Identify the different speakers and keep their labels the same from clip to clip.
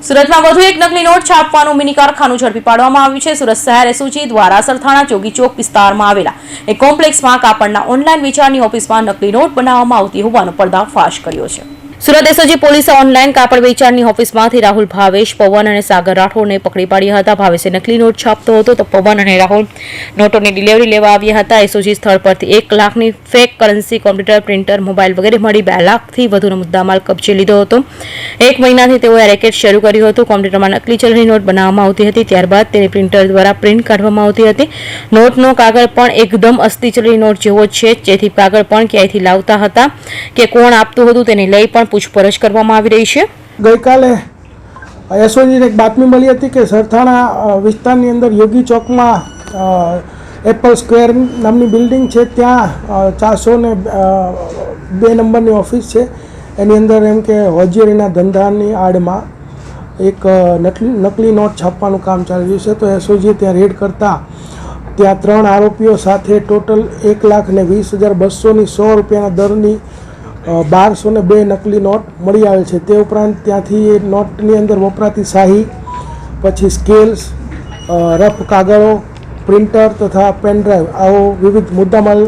Speaker 1: સુરતમાં વધુ એક નકલી નોટ છાપવાનું મિની કારખાનું ઝડપી પાડવામાં આવ્યું છે. સુરત શહેર એસઓજી દ્વારા સરથાણા ચોગી ચોક વિસ્તારમાં આવેલા એક કોમ્પ્લેક્સમાં કાપડના ઓનલાઈન વેચાણની ઓફિસમાં નકલી નોટ બનાવવામાં આવતી હોવાનો પર્દાફાશ કર્યો છે. સુરત એસઓજી પોલીસે ઓનલાઈન કાપડ વેચાણની ઓફિસમાંથી રાહુલ ભાવેશ, પવન અને સાગર રાઠોડને પકડી પાડ્યા હતા. ભાવેશે નકલી નોટ છાપતો હતો તો પવન અને રાહુલ નોટોની ડિલિવરી લેવા આવ્યા હતા. એસઓજી સ્થળ પરથી એક લાખની fake currency computer, printer, mobile વગેરે મળી બે લાખથી વધુનો મુદ્દામાલ કબજે લીધો હતો. એક મહિનાથી તેઓએ રેકેટ શરૂ કર્યું હતું. કોમ્પ્યુટરમાં નકલી ચલણી નોટ બનાવવામાં આવતી હતી. ત્યારબાદ તેને પ્રિન્ટર દ્વારા પ્રિન્ટ કાઢવામાં આવતી હતી. નોટનો કાગળ પણ એકદમ અસ્થિ ચલણી નોટ જેવો છે. જેથી કાગળ પણ ક્યાંયથી લાવતા હતા કે કોણ આપતું હતું તેને લઈ પણ પૂછપરછ કરવામાં આવી રહી છે.
Speaker 2: ગઈકાલે એસઓજીને એક બાતમી મળી હતી કે સરથાણા વિસ્તારની અંદર યોગી ચોકમાં એપલ સ્ક્વેર નામની બિલ્ડિંગ છે. ત્યાં ચારસો ને બે નંબરની ઓફિસ છે. એની અંદર એમ કે હોજરીના ધંધાની આડમાં એક નકલી નકલી નોટ છાપવાનું કામ ચાલી રહ્યું છે. તો એસઓજીએ ત્યાં રેડ કરતાં ત્યાં ત્રણ આરોપીઓ સાથે ટોટલ એક લાખ ને વીસ હજાર બસોની સો રૂપિયાના દરની બારસો ને બે નકલી નોટ મળી આવે છે. તે ઉપરાંત ત્યાંથી એ નોટની અંદર વપરાતી શાહી પછી સ્કેલ્સ રફ કાગળો પ્રિન્ટર તથા પેનડ્રાઈવ આવો વિવિધ મુદ્દામાલ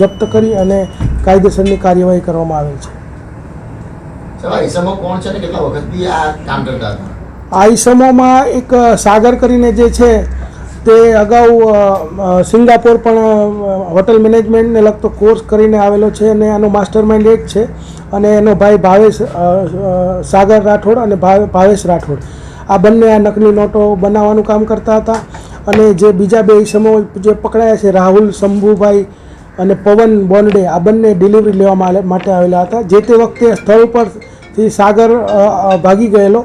Speaker 2: જપ્ત કરી અને કાયદેસરની કાર્યવાહી કરવામાં આવેલ છે.
Speaker 3: આ
Speaker 2: ઈસમોમાં એક સાગર કરીને જે છે તે અગાઉ સિંગાપોર પણ હોટલ મેનેજમેન્ટને લગતો કોર્સ કરીને આવેલો છે અને આનો માસ્ટર માઇન્ડ એક છે અને એનો ભાઈ ભાવેશ સાગર રાઠોડ અને ભાવે- ભાવેશ રાઠોડ. આ બંને આ નકલી નોટો બનાવવાનું કામ કરતા હતા અને જે બીજા બે ઇસમો જે પકડાયા છે, રાહુલ, શંભુભાઈ અને પવન બોન્ડે આ બંને ડિલિવરી લેવા માટે આવેલા હતા. જે તે વખતે સ્થળ ઉપરથી સાગર ભાગી ગયેલો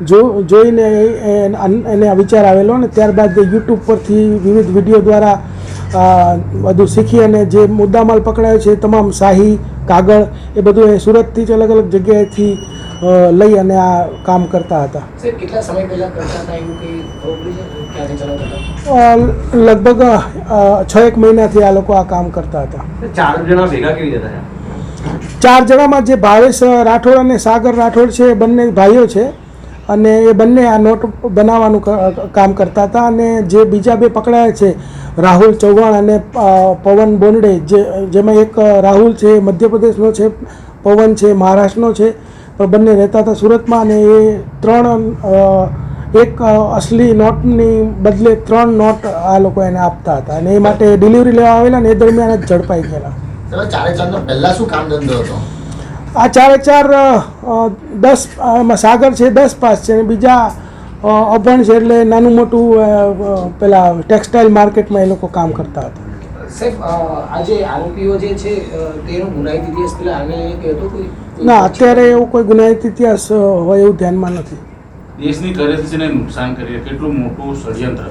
Speaker 2: જો જોઈને એને આ વિચાર આવેલો ને ત્યારબાદ યુટ્યુબ પરથી વિવિધ વીડિયો દ્વારા બધું શીખી અને જે મુદ્દામાલ પકડાયો છે તમામ શાહી કાગળ એ બધું એ સુરતથી જ અલગ અલગ જગ્યાએથી લઈ અને આ કામ કરતા હતા.
Speaker 4: સર કેટલા સમય પહેલા કરતા હતા એવું કંઈ ખબર પડી છે? ક્યાંથી ચલાવતા હતા?
Speaker 2: અ, લગભગ છ એક મહિનાથી આ લોકો આ કામ કરતા હતા.
Speaker 5: ચાર જણા ભેગા કેવી રીતે
Speaker 2: ચાર જણામાં જે ભાવેશ રાઠોડ અને સાગર રાઠોડ છે એ બંને ભાઈઓ છે. અને એ બંને આ નોટ બનાવવાનું કામ કરતા હતા અને જે બીજા બે પકડાયા છે, રાહુલ ચૌહાણ અને પવન બોનડે જે, જેમાં એક રાહુલ છે મધ્યપ્રદેશનો છે, પવન છે, મહારાષ્ટ્રનો છે પણ બંને રહેતા હતા સુરતમાં અને એ ત્રણ એક અસલી નોટની બદલે ત્રણ નોટ આ લોકો એને આપતા હતા અને એ માટે ડિલિવરી લેવા આવેલા ને એ દરમિયાન જ ઝડપાઈ ગયેલા.
Speaker 3: ચારે ચારનો પહેલા શું કામ ધંધો હતો?
Speaker 2: આ ચારે ચાર દસ એમાં સાગર છે દસ પાસ છે અને બીજા અભણ છે એટલે નાનું મોટું પેલા ટેક્સટાઇલ માર્કેટમાં એ લોકો કામ કરતા હતા. ના અત્યારે એવું કોઈ ગુનાહિત ઇતિહાસ હોય એવું ધ્યાનમાં નથી.
Speaker 6: દેશની કરન્સીને નુકસાન કરીએ કેટલું મોટું ષડયંત્ર.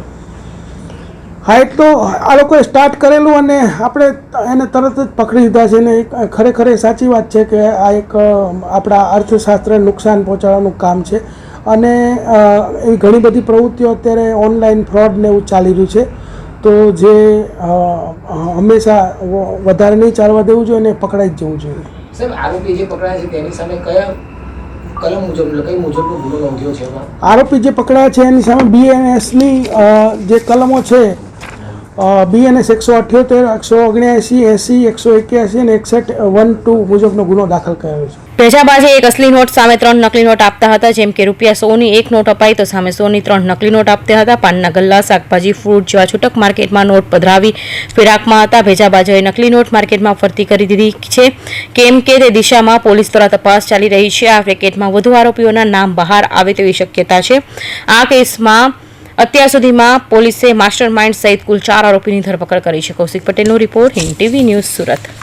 Speaker 2: હા તો આ લોકોએ સ્ટાર્ટ કરેલું અને આપણે એને તરત જ પકડી લીધા છે ને એક ખરેખર એ સાચી વાત છે કે આ એક આપણા અર્થશાસ્ત્રને નુકસાન પહોંચાડવાનું કામ છે. અને એવી ઘણી બધી પ્રવૃત્તિઓ અત્યારે ઓનલાઈન ફ્રોડ ને એવું ચાલી રહ્યું છે. તો જે હંમેશા વધારે નહીં ચાલવા દેવું જોઈએ અને પકડાઈ જ જવું જોઈએ.
Speaker 4: સાહેબ આરોપી જે પકડાયા છે તેની સામે કયા કલમ મુજબ કઈ મુજબનો ગુનો નોંધ્યો છે
Speaker 2: આરોપી જે પકડાયા છે એની સામે બીએનએસની જે કલમો છે બીએનએસ એકસો અઠ્યોતેર, એકસો ઓગણ્યાસી, એસી, એકસો એક્યાસી અને એકસઠ વન, ટુ મુજબનો ગુનો દાખલ કરાયો છે.
Speaker 1: ભેજાબાજે એક અસલી નોટ સામે ત્રણ નકલી નોટ આપતા હતા, જેમ કે રૂપિયા સોની એક નોટ અપાઈ તો સામે સોની ત્રણ નકલી નોટ આપતા હતા. પાનના ગલ્લા, શાકભાજી, ફ્રૂટ જેવા છૂટક માર્કેટમાં નોટ પધરાવી ફિરાકમાં હતા. ભેજાબાજોએ નકલી નોટ માર્કેટમાં ફરતી કરી દીધી છે. કેમ કે તે દિશામાં પોલીસ દ્વારા તપાસ ચાલી રહી છે. આ રેકેટમાં વધુ આરોપીઓના નામ બહાર આવે તેવી શક્યતા છે. આ કેસમાં અત્યાર સુધીમાં પોલીસે માસ્ટર માઇન્ડ સહિત કુલ ચાર આરોપીની ધરપકડ કરી છે. કૌશિક પટેલનો report Hind TV news Surat.